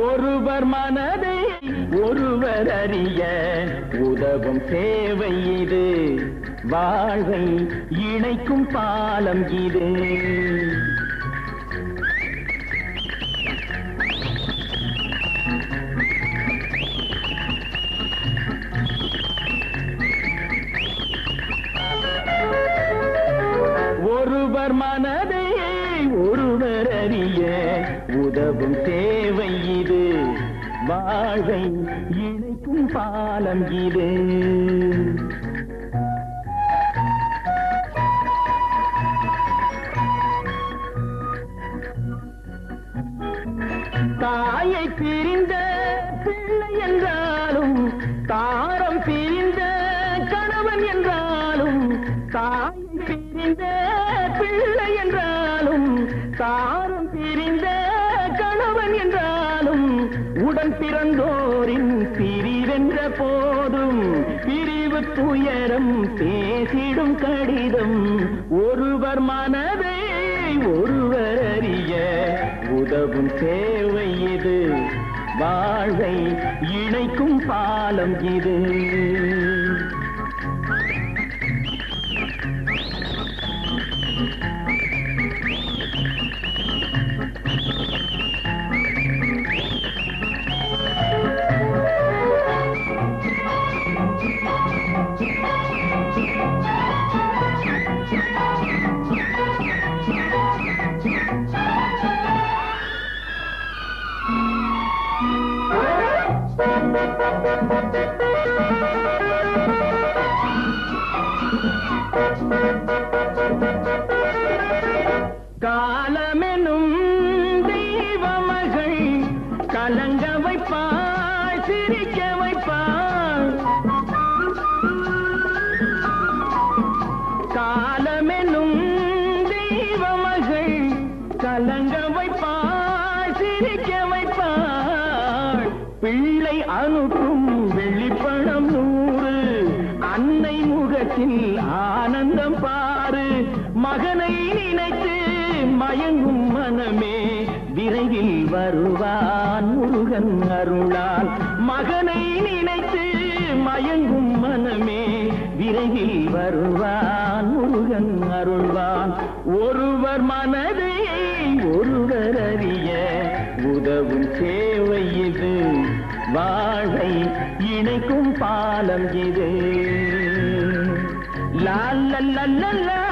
ஒருவர் மனதை ஒருவர் அறிய உதவும் சேவை இது. வாழ்வை இணைக்கும் பாலம் இது. ஒருவர் மனதை ஒருவர் அறிய உதவும் தேவை இது. வாழ்வை இணைக்கும் பாலம் இது. தாயை பிரிந்த பிள்ளை என்றாலும் தாரம் பிரிந்த கணவன் என்றாலும் தாயை பிரிந்த பிள்ளை என்றாலும் தா உடன் பிறந்தோரின் பிரிவென்ற போதும் பிரிவு துயரம் பேசிடும் கடிதம். ஒருவர் மனதை ஒருவர் அறிய உதவும் சேவை இது. வாழ்வை இணைக்கும் பாலம் இது. காலமெனும் தெய்வமகள் கலங்க வைப்பாள் சிரிக்க வைப்பாள். காலமெனும் தெய்வமகள் கலங்க வைப்பாள் சிரிக்க வைப்பாள். பிள்ளை அனுப்பும் வெள்ளிப்பணம் நூறு மகனை நினைத்து மயங்கும் மனமே விரைவில் வருவான் முருகன் அருளால். மகனை நினைத்து மயங்கும் மனமே விரைவில் வருவான் முருகன் அருள்வான். ஒருவர் மனதை ஒருவர் அறிய உதவும் சேவை இது. வாழை இணைக்கும் பாலம் இது. லா லா